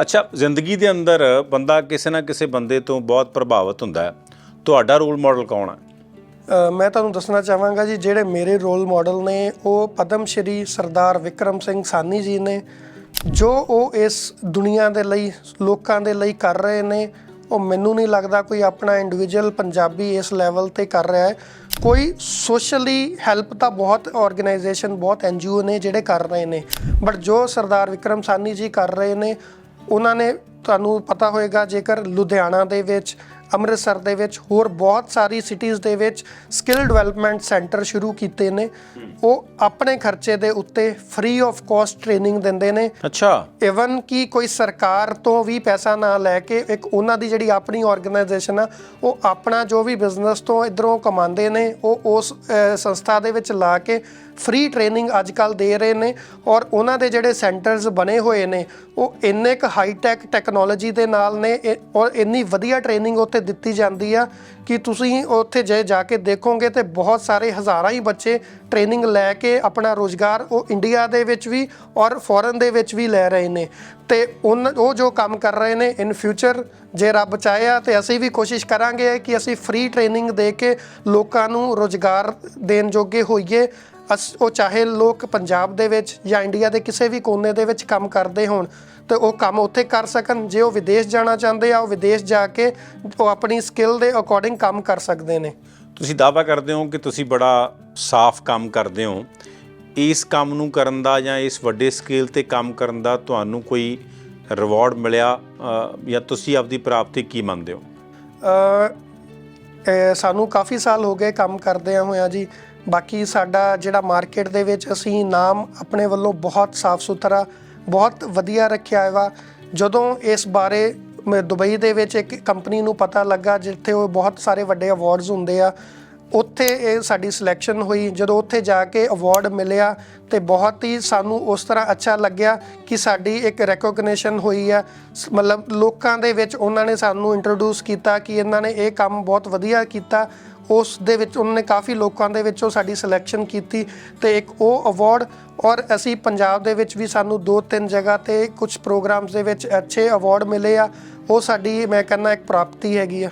ਅੱਛਾ, ਜ਼ਿੰਦਗੀ ਦੇ ਅੰਦਰ ਬੰਦਾ ਕਿਸੇ ਨਾ ਕਿਸੇ ਬੰਦੇ ਤੋਂ ਬਹੁਤ ਪ੍ਰਭਾਵਿਤ ਹੁੰਦਾ ਹੈ। ਤੁਹਾਡਾ ਰੋਲ ਮਾਡਲ ਕੌਣ ਹੈ? ਮੈਂ ਤੁਹਾਨੂੰ ਦੱਸਣਾ ਚਾਹਾਂਗਾ ਜੀ, ਜਿਹੜੇ ਮੇਰੇ ਰੋਲ ਮਾਡਲ ਨੇ, ਉਹ ਪਦਮ ਸ਼੍ਰੀ ਸਰਦਾਰ ਵਿਕਰਮ ਸਿੰਘ ਸਾਨੀ ਜੀ ਨੇ, ਜੋ ਉਹ ਇਸ ਦੁਨੀਆ ਦੇ ਲਈ, ਲੋਕਾਂ ਦੇ ਲਈ ਕਰ ਰਹੇ ਨੇ, ਉਹ ਮੈਨੂੰ ਨਹੀਂ ਲੱਗਦਾ ਕੋਈ ਆਪਣਾ ਇੰਡੀਵਿਜੂਅਲ ਪੰਜਾਬੀ ਇਸ ਲੈਵਲ ਤੇ ਕਰ ਰਿਹਾ ਹੈ। ਕੋਈ ਸੋਸ਼ਲੀ ਹੈਲਪ ਤਾਂ ਬਹੁਤ ਆਰਗੇਨਾਈਜੇਸ਼ਨ ਬਹੁਤ ਐਨਜੀਓ ਨੇ ਜਿਹੜੇ ਕਰ ਰਹੇ ਨੇ ਬਟ ਜੋ ਸਰਦਾਰ ਵਿਕਰਮ ਸਾਨੀ ਜੀ ਕਰ ਰਹੇ ਨੇ ਉਹਨਾਂ ਨੇ ਤੁਹਾਨੂੰ ਪਤਾ ਹੋਏਗਾ ਜੇਕਰ ਲੁਧਿਆਣਾ ਦੇ ਵਿੱਚ ਅੰਮ੍ਰਿਤਸਰ ਦੇ ਵਿੱਚ ਹੋਰ ਬਹੁਤ ਸਾਰੀ ਸਿਟੀਜ਼ ਦੇ ਵਿੱਚ ਸਕਿੱਲ ਡਿਵੈਲਪਮੈਂਟ ਸੈਂਟਰ ਸ਼ੁਰੂ ਕੀਤੇ ਨੇ। ਉਹ ਆਪਣੇ ਖਰਚੇ ਦੇ ਉੱਤੇ ਫ੍ਰੀ ਆਫ ਕਾਸਟ ਟ੍ਰੇਨਿੰਗ ਦਿੰਦੇ ਨੇ। ਅੱਛਾ। ਇਵਨ ਕਿ ਕੋਈ ਸਰਕਾਰ ਤੋਂ ਵੀ ਪੈਸਾ ਨਾ ਲੈ ਕੇ ਇੱਕ ਉਹਨਾਂ ਦੀ ਜਿਹੜੀ ਆਪਣੀ ਆਰਗੇਨਾਈਜੇਸ਼ਨ ਆ ਉਹ ਆਪਣਾ ਜੋ ਵੀ ਬਿਜ਼ਨਸ ਤੋਂ ਇਧਰੋਂ ਕਮਾਉਂਦੇ ਨੇ ਉਹ ਉਸ ਸੰਸਥਾ ਦੇ ਵਿੱਚ ਲਾ ਕੇ ਫ੍ਰੀ ਟ੍ਰੇਨਿੰਗ ਅੱਜ ਕੱਲ ਦੇ ਰਹੇ ਨੇ ਔਰ ਉਹਨਾਂ ਦੇ ਜਿਹੜੇ ਸੈਂਟਰਸ ਬਣੇ ਹੋਏ ਨੇ ਉਹ ਇੰਨੇ ਕੁ ਹਾਈ ਟੈਕ ਟੈਕਨੋਲੋਜੀ ਦੇ ਨਾਲ ਨੇ ਔਰ ਇੰਨੀ ਵਧੀਆ ਟ੍ਰੇਨਿੰਗ ਉੱਥੇ ਦਿੱਤੀ ਜਾਂਦੀ ਆ ਕਿ ਤੁਸੀਂ ਉੱਥੇ ਜੇ ਜਾ ਕੇ ਦੇਖੋਗੇ ਤੇ ਬਹੁਤ ਸਾਰੇ ਹਜ਼ਾਰਾਂ ਹੀ ਬੱਚੇ ਟ੍ਰੇਨਿੰਗ ਲੈ ਕੇ ਆਪਣਾ ਰੋਜ਼ਗਾਰ ਉਹ ਇੰਡੀਆ ਦੇ ਵਿੱਚ ਵੀ ਔਰ ਫੋਰਨ ਦੇ ਵਿੱਚ ਵੀ ਲੈ ਰਹੇ ਨੇ। ਤੇ ਉਨ, ਉਹ ਜੋ ਕੰਮ ਕਰ ਰਹੇ ਨੇ ਇਨ ਫਿਊਚਰ ਜੇ ਰੱਬ ਚਾਹਿਆ ਤੇ ਅਸੀਂ ਵੀ ਕੋਸ਼ਿਸ਼ ਕਰਾਂਗੇ ਕਿ ਅਸੀਂ ਫ੍ਰੀ ਟ੍ਰੇਨਿੰਗ ਦੇ ਕੇ ਲੋਕਾਂ ਨੂੰ ਰੋਜ਼ਗਾਰ ਦੇਣ ਜੋਗੇ ਹੋਈਏ। ਅਸ ਉਹ ਚਾਹੇ ਲੋਕ ਪੰਜਾਬ ਦੇ ਵਿੱਚ ਜਾਂ ਇੰਡੀਆ ਦੇ ਕਿਸੇ ਵੀ ਕੋਨੇ ਦੇ ਵਿੱਚ ਕੰਮ ਕਰਦੇ ਹੋਣ ਤੇ ਉਹ ਕੰਮ ਉੱਥੇ ਕਰ ਸਕਣ। ਜੇ ਉਹ ਵਿਦੇਸ਼ ਜਾਣਾ ਚਾਹੁੰਦੇ ਆ ਉਹ ਵਿਦੇਸ਼ ਜਾ ਕੇ ਉਹ ਆਪਣੀ ਸਕਿੱਲ ਦੇ ਅਕੋਰਡਿੰਗ ਕੰਮ ਕਰ ਸਕਦੇ ਨੇ। ਤੁਸੀਂ ਦਾਅਵਾ ਕਰਦੇ ਹੋ ਕਿ ਤੁਸੀਂ ਬੜਾ ਸਾਫ਼ ਕੰਮ ਕਰਦੇ ਹੋ। ਇਸ ਕੰਮ ਨੂੰ ਕਰਨ ਦਾ ਜਾਂ ਇਸ ਵੱਡੇ ਸਕੇਲ ਤੇ ਕੰਮ ਕਰਨ ਦਾ ਤੁਹਾਨੂੰ ਕੋਈ ਰਿਵਾਰਡ ਮਿਲਿਆ ਜਾਂ ਤੁਸੀਂ ਆਪਦੀ ਪ੍ਰਾਪਤੀ ਕੀ ਮੰਨਦੇ ਹੋ? ਸਾਨੂੰ ਕਾਫੀ ਸਾਲ ਹੋ ਗਏ ਕੰਮ ਕਰਦਿਆਂ ਹੋਇਆਂ ਜੀ। ਬਾਕੀ ਸਾਡਾ ਜਿਹੜਾ ਮਾਰਕੀਟ ਦੇ ਵਿੱਚ ਅਸੀਂ ਨਾਮ ਆਪਣੇ ਵੱਲੋਂ ਬਹੁਤ ਸਾਫ਼ ਸੁਥਰਾ, ਬਹੁਤ ਵਧੀਆ ਰੱਖਿਆ ਵਾ ਜਦੋਂ ਇਸ ਬਾਰੇ ਮੈਂ ਦੁਬਈ ਦੇ ਵਿੱਚ ਇੱਕ ਕੰਪਨੀ ਨੂੰ ਪਤਾ ਲੱਗਾ, ਜਿੱਥੇ ਉਹ ਬਹੁਤ ਸਾਰੇ ਵੱਡੇ ਅਵਾਰਡਸ ਹੁੰਦੇ ਆ ਉੱਥੇ ਇਹ ਸਾਡੀ ਸਿਲੈਕਸ਼ਨ ਹੋਈ। ਜਦੋਂ ਉੱਥੇ ਜਾ ਕੇ ਅਵਾਰਡ ਮਿਲਿਆ ਤੇ ਬਹੁਤ ਹੀ ਸਾਨੂੰ ਉਸ ਤਰ੍ਹਾਂ ਅੱਛਾ ਲੱਗਿਆ ਕਿ ਸਾਡੀ ਇੱਕ ਰੈਕੋਗਨੀਸ਼ਨ ਹੋਈ ਆ। ਸ- ਮਤਲਬ ਲੋਕਾਂ ਦੇ ਵਿੱਚ ਉਹਨਾਂ ਨੇ ਸਾਨੂੰ ਇੰਟਰੋਡਿਊਸ ਕੀਤਾ ਕਿ ਇਹਨਾਂ ਨੇ ਇਹ ਕੰਮ ਬਹੁਤ ਵਧੀਆ ਕੀਤਾ। ਉਸ ਦੇ ਵਿੱਚ ਉਹਨਾਂ ਨੇ ਕਾਫੀ ਲੋਕਾਂ ਦੇ ਵਿੱਚੋਂ ਸਾਡੀ ਸਿਲੈਕਸ਼ਨ ਕੀਤੀ ਤੇ ਇੱਕ ਉਹ ਅਵਾਰਡ ਔਰ ਅਸੀਂ ਪੰਜਾਬ ਦੇ ਵਿੱਚ ਵੀ ਸਾਨੂੰ ਦੋ ਤਿੰਨ ਜਗ੍ਹਾ ਤੇ ਕੁਝ ਪ੍ਰੋਗਰਾਮਸ ਦੇ ਵਿੱਚ ਅੱਛੇ ਅਵਾਰਡ ਮਿਲੇ ਆ। ਉਹ ਸਾਡੀ ਮੈਂ ਕਹਿੰਦਾ ਇੱਕ ਪ੍ਰਾਪਤੀ ਹੈਗੀ ਆ।